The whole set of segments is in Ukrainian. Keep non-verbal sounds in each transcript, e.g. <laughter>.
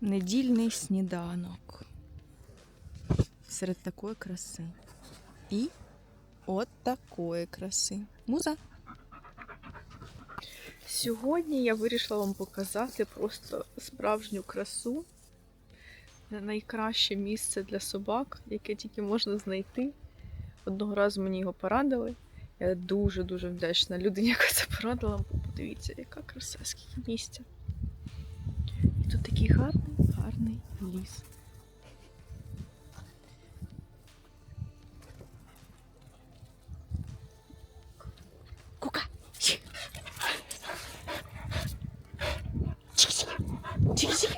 Недільний сніданок. Серед такої краси. І от такої краси. Муза. Сьогодні я вирішила вам показати просто справжню красу. Найкраще місце для собак, яке тільки можна знайти. Одного разу мені його порадили. Я дуже-дуже вдячна людині, яка це порадила. Подивіться, яка краса, скільки місця. Тут такий гарний, гарний ліс. Кука! Чик-чик!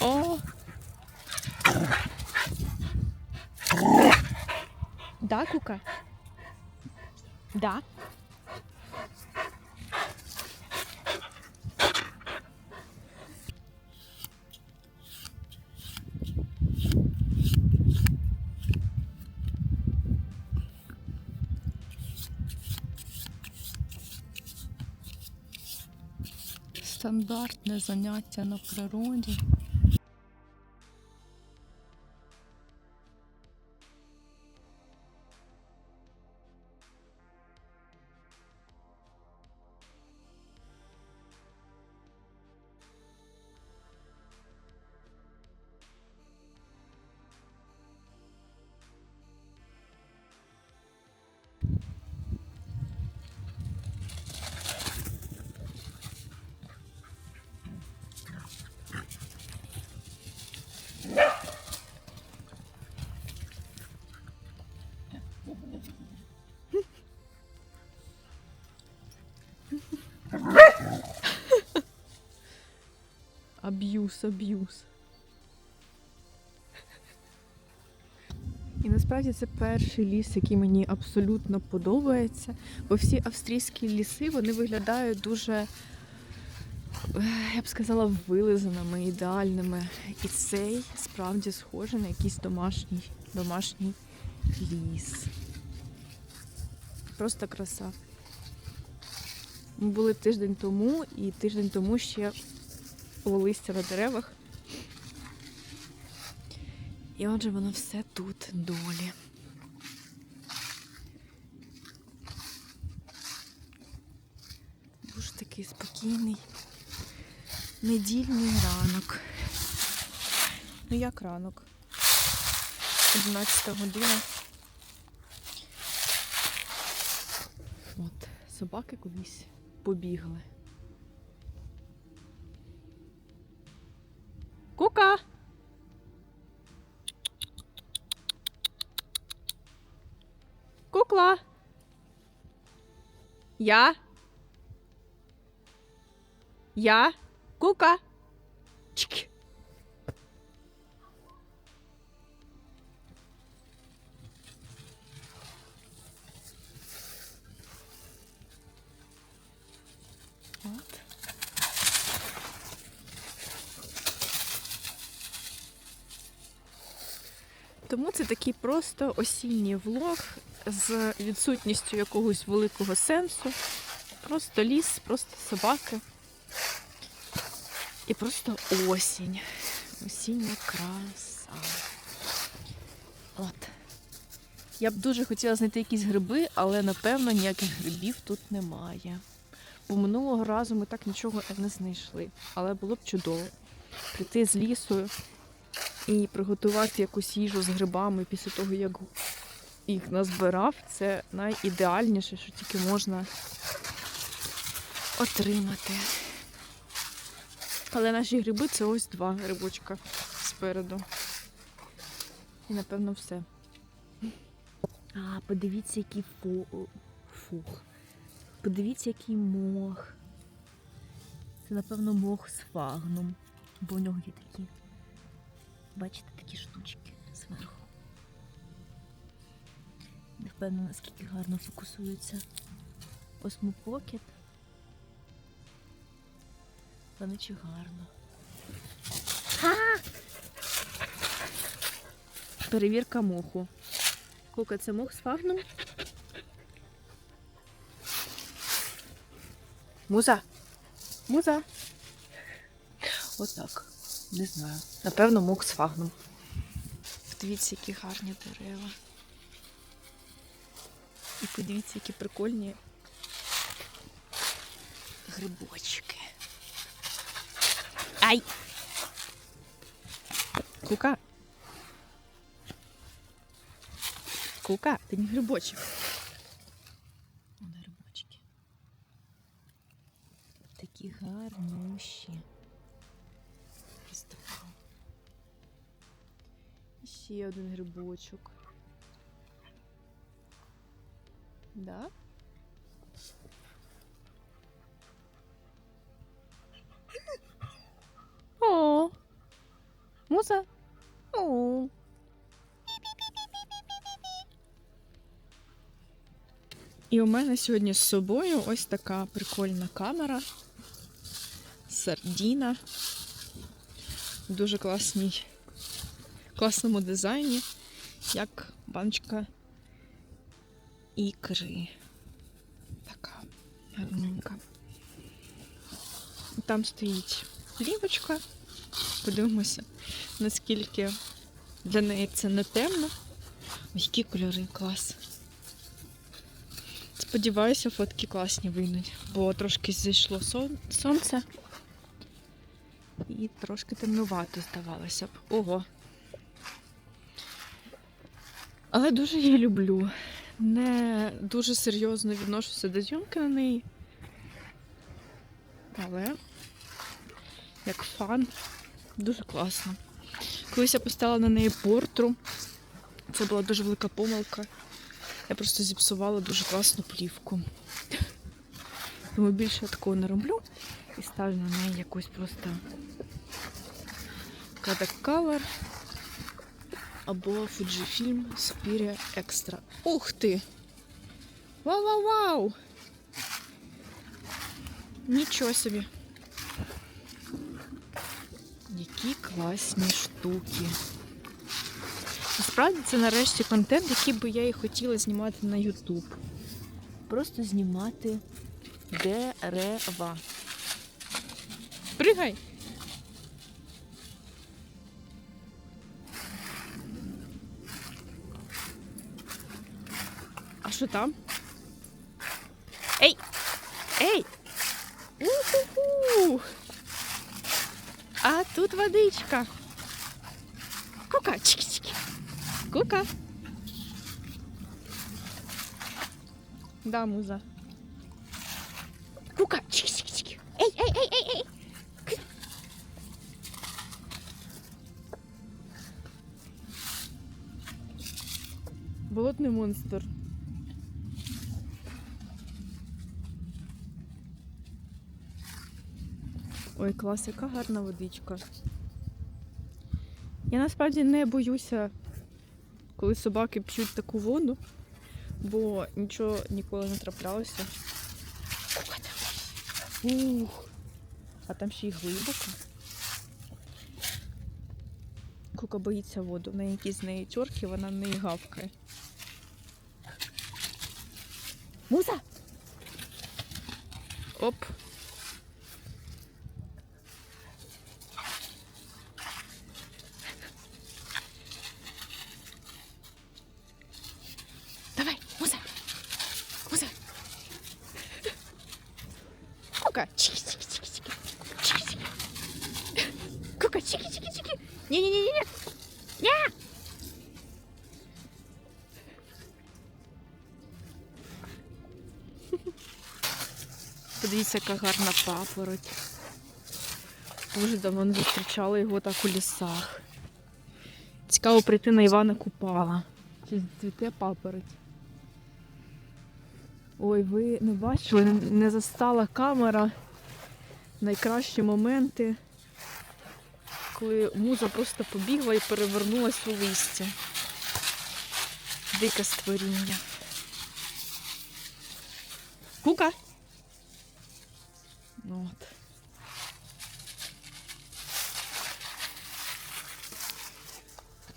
О! Да, Кука? Да. Стандартне заняття на природі. Аб'юз, аб'юз. І насправді це перший ліс, який мені абсолютно подобається. Бо всі австрійські ліси вони виглядають дуже, я б сказала, вилизаними, ідеальними. І цей справді схожий на якийсь домашній, домашній ліс. Просто краса. Ми були тиждень тому, і тиждень тому ще листя на деревах. І отже, воно все тут долі. Дуже такий спокійний недільний ранок. Ну як ранок? 11 година. От, собаки кудись побігли. Я? Я? Кука! Чик! От. Тому це такий просто осінній влог з відсутністю якогось великого сенсу. Просто ліс, просто собаки. І просто осінь. Осіння краса. От. Я б дуже хотіла знайти якісь гриби, але напевно ніяких грибів тут немає. Бо минулого разу ми так нічого не знайшли. Але було б чудово прийти з лісу і приготувати якусь їжу з грибами після того, як їх назбирав, це найідеальніше, що тільки можна отримати. Але наші гриби це ось два грибочка спереду. І напевно все. А, подивіться, який фу... фух. Подивіться, який мох. Це, напевно, мох з фагном. Бо в нього є такі Бачите такі штучки Не впевнена, наскільки гарно фокусується осмопокет. Та чи гарно. Перевірка моху. Кока, це мох з фагном? Муза. Муза. Отак. Не знаю. Напевно, мук з фагном. Подивіться, які гарні дерева. І подивіться, які прикольні грибочки. Ай! Кука. Кука, ти не грибочок. Вон грибочки. Такі гарнющі. Така. І Ще один грибочок. Да? О, муза. О. І у мене сьогодні з собою ось така прикольна камера. Сардіна. В дуже класній, класному дизайні, як баночка ікри. Така гарненька. Там стоїть плівочка. Подивимося, наскільки для неї це не темно. Ой, які кольори, клас. Сподіваюся, фотки класні вийдуть, бо трошки зійшло сон- сонце. І трошки темнувато здавалося б. Ого. Але дуже її люблю. Не дуже серйозно відношуся до зйомки на неї. Але як фан, дуже класно. Колись я поставила на неї портру. Це була дуже велика помилка. Я просто зіпсувала дуже класну плівку. Тому більше я такого не роблю і ставлю на неї якусь просто Color або Fujifilm Xperia Extra. Ух ти! Вау-вау-вау! Нічого собі. Які класні штуки. Насправді це нарешті контент, який би я і хотіла знімати на YouTube. Просто знімати дерева. Пригай! Що там? Ей! Ей! У-ху-ху! А тут водичка. Кука, чики-чики. Кука. Да, муза. Кука, чики-чики-чики. Ей, ей, ей, ей. Ки. Болотний монстр. Ой, клас, яка гарна водичка. Я насправді не боюся, коли собаки п'ють таку воду, бо нічого ніколи не траплялося. Ух. А там ще й глибоко. Кука боїться воду. Неї якісь з неї тьорки, вона в неї гавкає. Муза! Оп. Давай, муза! Муза! Кука! Чики-чики-чики-чики! Чики-чики! Кука, чики-чики-чики! Не-не-не-не-не! Не! Подивіться, яка гарна папороть. Дуже давно не зустрічала його так у лісах. Цікаво прийти на Івана Купала. Чи цвіте папороть? Ой, ви не бачили, не застала камера найкращі моменти, коли муза просто побігла і перевернулась у листя. Дике створіння. Кука! Ну От.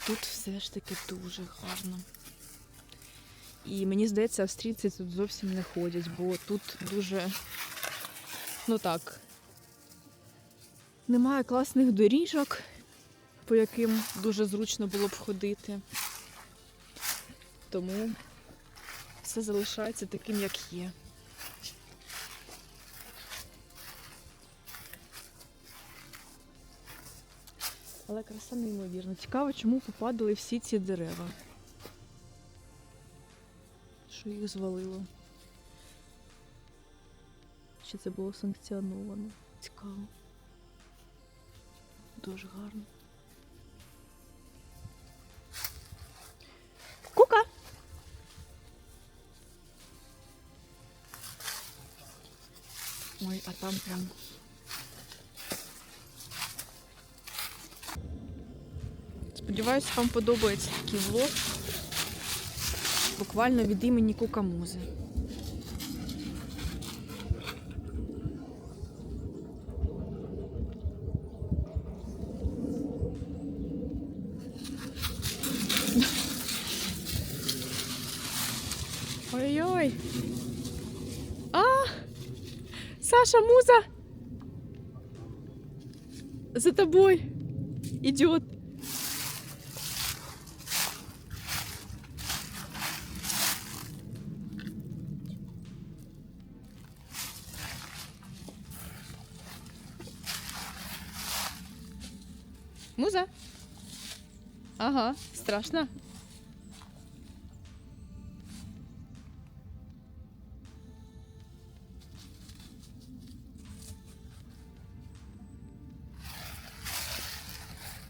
Тут все ж таки дуже гарно. І мені здається, австрійці тут зовсім не ходять, бо тут дуже, ну так, Немає класних доріжок, по яким дуже зручно було б ходити. Тому все залишається таким, як є. Але краса неймовірна. Цікаво, чому попадали всі ці дерева. Що їх звалило? Чи це було санкціоновано? Цікаво. Дуже гарно. Кука! Ой, а там прям. Сподіваюсь, вам подобається такий влог. Буквально від імені Кукамузи. Ой-ой. А! Саша, муза! За тобой идет. Ага, страшно.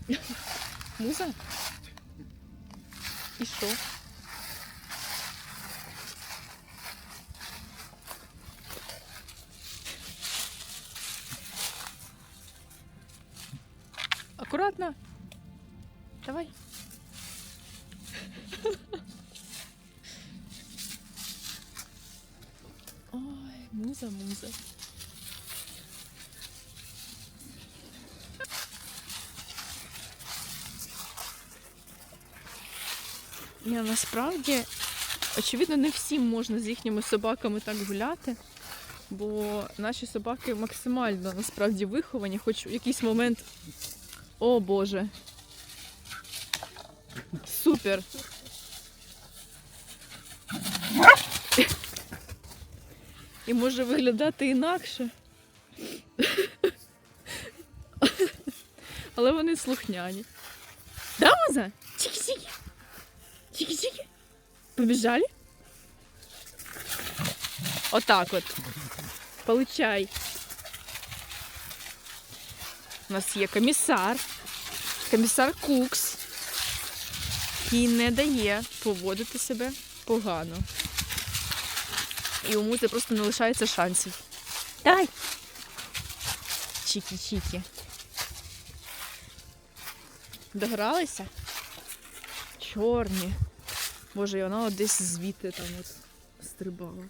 <laughs> Муза? І що? Ні, насправді, очевидно, не всім можна з їхніми собаками так гуляти, бо наші собаки максимально насправді виховані, хоч в якийсь момент. О Боже. Супер. І може виглядати інакше. Але вони слухняні. Да, Муза? Чики-чики. Побежали? Отак от. Получай. У нас є комісар. Комісар Кукс. Який не дає поводити себе погано. І у музи просто не лишається шансів. Давай! Чікі-чікі. Догралися? Чорні. Боже, і вона от десь звідти там от стрибала.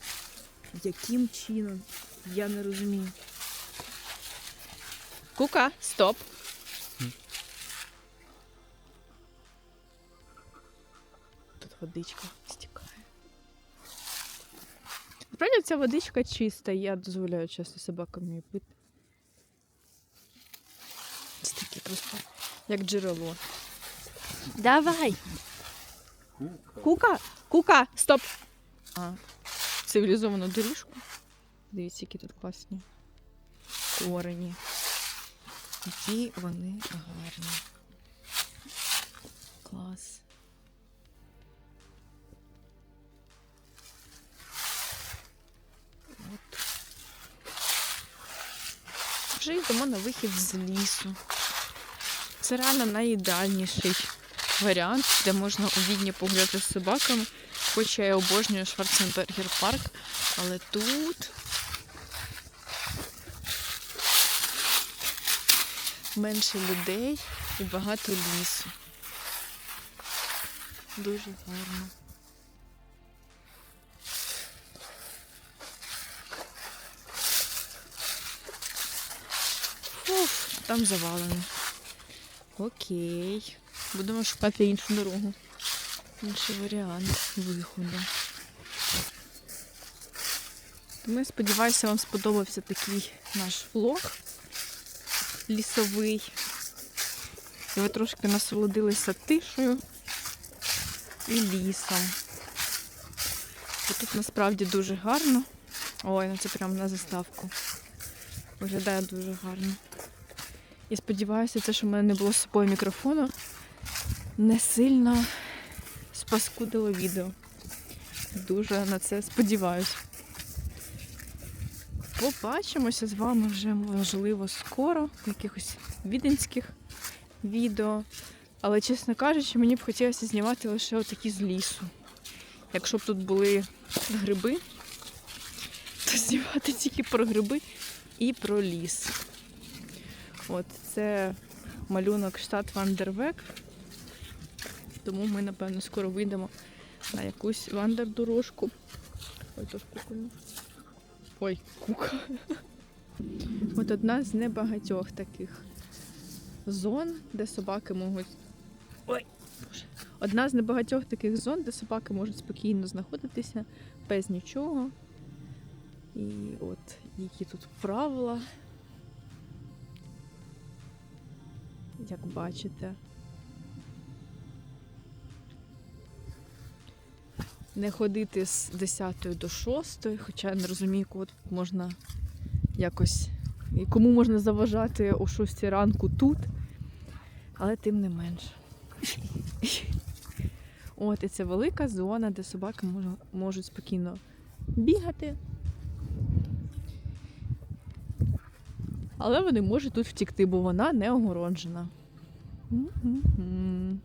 Яким чином? Я не розумію. Кука, стоп. Тут водичка стікає. Насправді ця водичка чиста, я дозволяю часто собакам її пити. Це таке просто як джерело. Давай! Кука! Кука! Стоп! А, цивілізовану доріжку. Дивіться, які тут класні корені. Які вони гарні. Клас. От. Вже йдемо на вихід з лісу. Це реально найідеальніший варіант, де можна у Відні погуляти з собаками. Хоч я обожнюю Шварценбергер парк, але тут менше людей і багато лісу. Дуже гарно. Фух, там завалено. Окей. Будемо шукати іншу дорогу. Інший варіант виходу. Тому я сподіваюся, вам сподобався такий наш влог. лісовий. І ви трошки насолодилися тишею і лісом. Бо тут насправді дуже гарно. Ой, ну це прямо на заставку. Виглядає дуже гарно. І сподіваюся, те, що в мене не було з собою мікрофону, не сильно спаскудило відео. Дуже на це сподіваюся. Побачимося з вами вже, можливо, скоро в якихось віденських відео. Але, чесно кажучи, мені б хотілося знімати лише отакі з лісу. Якщо б тут були гриби, то знімати тільки про гриби і про ліс. От це малюнок штат Вандервек. Тому ми, напевно, скоро вийдемо на якусь вандер-дорожку. Ой, тож прикольно. Ой, кука. От одна з небагатьох таких зон, де собаки можуть. Ой. Одна з небагатьох таких зон, де собаки можуть спокійно знаходитися без нічого. І от які тут правила. Як бачите. Не ходити з 10 до 6, хоча я не розумію, кого можна якось. І кому можна заважати о 6 ранку тут, але тим не менш. <laughs> От, і це велика зона, де собаки можуть спокійно бігати. Але вони можуть тут втікти, бо вона не огороджена. М-м-м.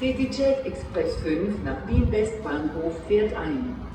City Jet Express 5 nach Wien Westbahnhof fährt ein.